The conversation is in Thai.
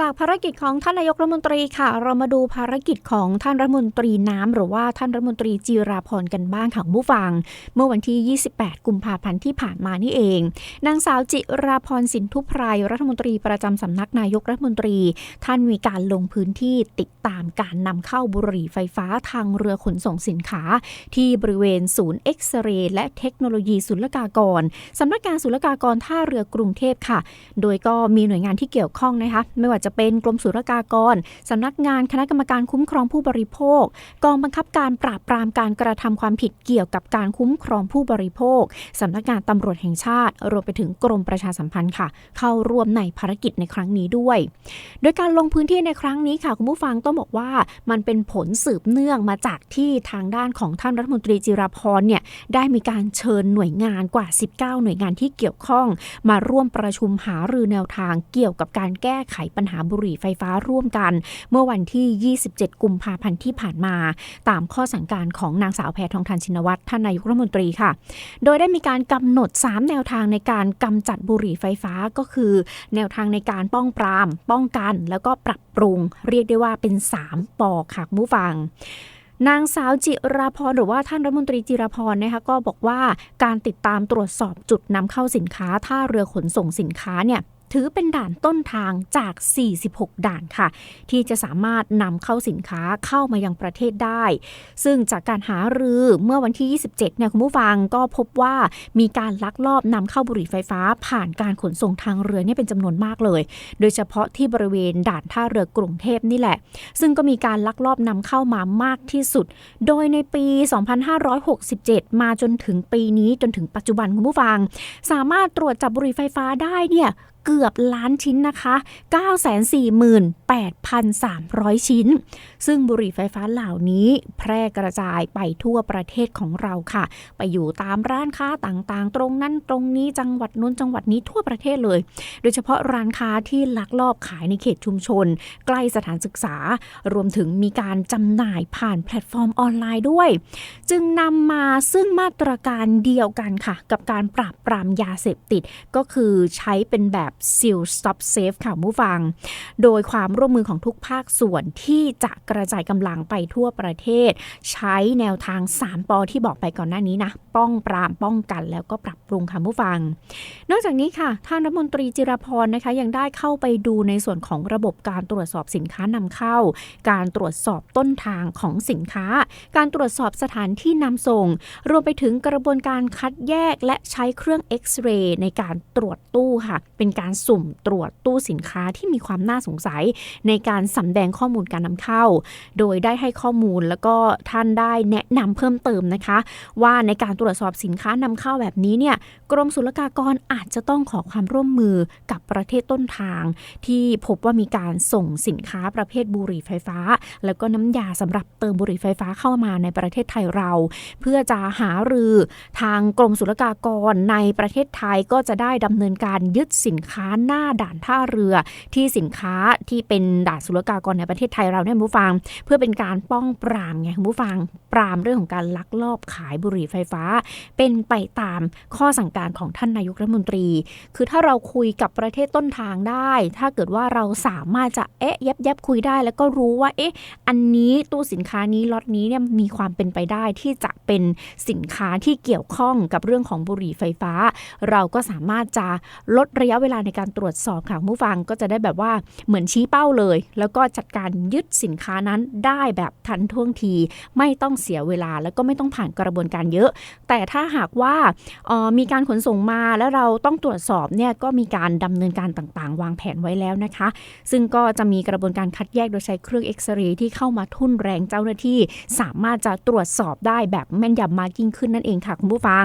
จากภารกิจของท่านนายกรัฐมนตรีค่ะ เรามาดูภารกิจของท่านรัฐมนตรีน้ำหรือว่าท่านรัฐมนตรีจีราพรกันบ้างค่ะผู้ฟัง เมื่อวันที่ 28 กุมภาพันธ์ที่ผ่านมานี่เอง นางสาวจิราพรสินทุไพรรัฐมนตรีประจำสำนักนายกรัฐมนตรี ท่านมีการลงพื้นที่ติดตามการนำเข้าบุหรี่ไฟฟ้าทางเรือขนส่งสินค้า ที่บริเวณศูนย์เอ็กซเรย์และเทคโนโลยีศุลกากรสำนักงานศุลกากรท่าเรือกรุงเทพค่ะ โดยก็มีหน่วยงานที่เกี่ยวข้องนะคะไม่ว่าจะเป็นกรมศุลกากรสำนักงานคณะกรรมการคุ้มครองผู้บริโภค กองบังคับการปราบปรามการกระทำความผิดเกี่ยวกับการคุ้มครองผู้บริโภคสำนักงานตำรวจแห่งชาติ รวมไปถึงกรมประชาสัมพันธ์ค่ะ เข้าร่วมในภารกิจในครั้งนี้ด้วย โดยการลงพื้นที่ในครั้งนี้ค่ะคุณผู้ฟังต้องบอกว่ามันเป็นผลสืบเนื่องมาจากที่ทางด้านของท่านรัฐมนตรีจิรพรเนี่ยได้มีการเชิญหน่วยงานกว่า 19 หน่วยงานที่เกี่ยวข้อง มาร่วมประชุมหารือแนวทางเกี่ยวกับการแก้ไขปัญหาบุหรี่ไฟฟ้าร่วมกัน เมื่อวันที่ 27 กุมภาพันธ์ที่ผ่านมา ตามข้อสั่งการของนางสาวแพทองทานชินวัตรท่านนายกรัฐมนตรีค่ะ โดยได้มีการกำหนด 3 แนวทางในการกำจัดบุหรี่ไฟฟ้าก็คือ แนวทางในการป้องปราม ป้องกัน แล้วก็ปรับปรุง เรียกได้ว่าเป็น 3ปอค่ะผู้ฟังนางสาวจิราพรหรือว่าท่านรัฐมนตรีจิราพรนะคะก็บอกว่าการติดตามตรวจสอบจุดนำเข้าสินค้าท่าเรือขนส่งสินค้าเนี่ย ถือเป็นด่านต้นทางจาก 46 ด่านค่ะ ที่จะสามารถนำเข้าสินค้าเข้ามายังประเทศได้ ซึ่งจากการหารือเมื่อวันที่ 27 เนี่ยคุณผู้ฟังก็พบว่ามีการลักลอบนำเข้าบุหรี่ไฟฟ้า ผ่านการขนส่งทางเรือเนี่ยเป็นจำนวนมากเลย โดยเฉพาะที่บริเวณด่านท่าเรือกรุงเทพนี่แหละ ซึ่งก็มีการลักลอบนำเข้ามามากที่สุด โดยในปี 2567 มาจนถึงปีนี้จนถึงปัจจุบันคุณผู้ฟัง สามารถตรวจจับบุหรี่ไฟฟ้าได้เนี่ย เกือบล้านชิ้นนะคะ 948,300 ชิ้น ซึ่งบุหรี่ไฟฟ้าเหล่านี้แพร่กระจายไปทั่วประเทศของเราค่ะ ไปอยู่ตามร้านค้าต่างๆ ตรงนั้นตรงนี้จังหวัดนู้นจังหวัดนี้ทั่วประเทศเลย โดยเฉพาะร้านค้าที่ลักลอบขายในเขตชุมชน ใกล้สถานศึกษา รวมถึงมีการจำหน่ายผ่านแพลตฟอร์มออนไลน์ด้วย จึงนำมาซึ่งมาตรการเดียวกันค่ะ กับการปราบปรามยาเสพติดก็คือใช้เป็นแบบ Seal Stop Safe ค่ะผู้ฟัง โดยความร่วมมือของทุกภาคส่วนที่จะกระจายกำลังไปทั่วประเทศ ใช้แนวทาง 3ปอที่บอกไปก่อนหน้านี้นะ ป้องปรามป้องกันแล้วก็ปรับปรุงค่ะผู้ฟัง นอกจากนี้ค่ะท่านรัฐมนตรีจิรพรนะคะยังได้เข้าไปดูในส่วนของระบบการตรวจสอบสินค้านำเข้า การตรวจสอบต้นทางของสินค้า การตรวจสอบสถานที่นำส่ง รวมไปถึงกระบวนการคัดแยกและใช้เครื่องเอ็กซเรย์ในการตรวจตู้ค่ะ เป็นการสุ่มตรวจตู้สินค้าที่มีความน่าสงสัย ในการสำแดงข้อมูลการนำเข้า โดยได้ให้ข้อมูลแล้วก็ท่านได้แนะนำเพิ่มเติมนะคะ ว่าในการตรวจสอบสินค้านำเข้าแบบนี้เนี่ยกรมศุลกากรอาจจะต้องขอความร่วมมือกับประเทศต้นทาง ที่พบว่ามีการส่งสินค้าประเภทบุหรี่ไฟฟ้า แล้วก็น้ำยาสำหรับเติมบุหรี่ไฟฟ้าเข้ามาในประเทศไทยเรา เพื่อจะหารือทางกรมศุลกากรในประเทศไทยก็จะได้ดำเนินการยึดสินค้าหน้าด่านท่าเรือที่สินค้าที่เป็นด่านศุลกากรในประเทศไทยเราเนี่ยคุณผู้ฟัง เพื่อเป็นการป้องปรามไงคุณผู้ฟัง ปรามเรื่องของการลักลอบขายบุหรี่ไฟฟ้า เป็นไปตามข้อสั่งการของท่านนายกรัฐมนตรี คือถ้าเราคุยกับประเทศต้นทางได้ ถ้าเกิดว่าเราสามารถจะเอ๊ะแยบแยบคุยได้ แล้วก็รู้ว่าเอ๊ะอันนี้ตู้สินค้านี้ล็อตนี้เนี่ยมีความเป็นไปได้ที่จะเป็นสินค้าที่เกี่ยวข้องกับเรื่องของบุหรี่ไฟฟ้า เราก็สามารถจะลดระยะเวลาในการตรวจสอบค่ะผู้ฟังก็จะได้แบบว่าเหมือนชี้เป้าเลย แล้วก็จัดการยึดสินค้านั้นได้แบบทันท่วงทีไม่ต้องเสียเวลา แล้วก็ไม่ต้องผ่านกระบวนการเยอะ แต่ถ้าหากว่าออมีการขนส่งมาแล้วเราต้องตรวจสอบเนี่ยก็มีการดำเนินการต่างๆ วางแผนไว้แล้วนะคะ ซึ่งก็จะมีกระบวนการคัดแยกโดยใช้เครื่องเอ็กซเรย์ที่เข้ามาทุ่นแรงเจ้าหน้าที่ สามารถจะตรวจสอบได้แบบแม่นยำมากยิ่งขึ้นนั่นเองค่ะคุณผู้ฟัง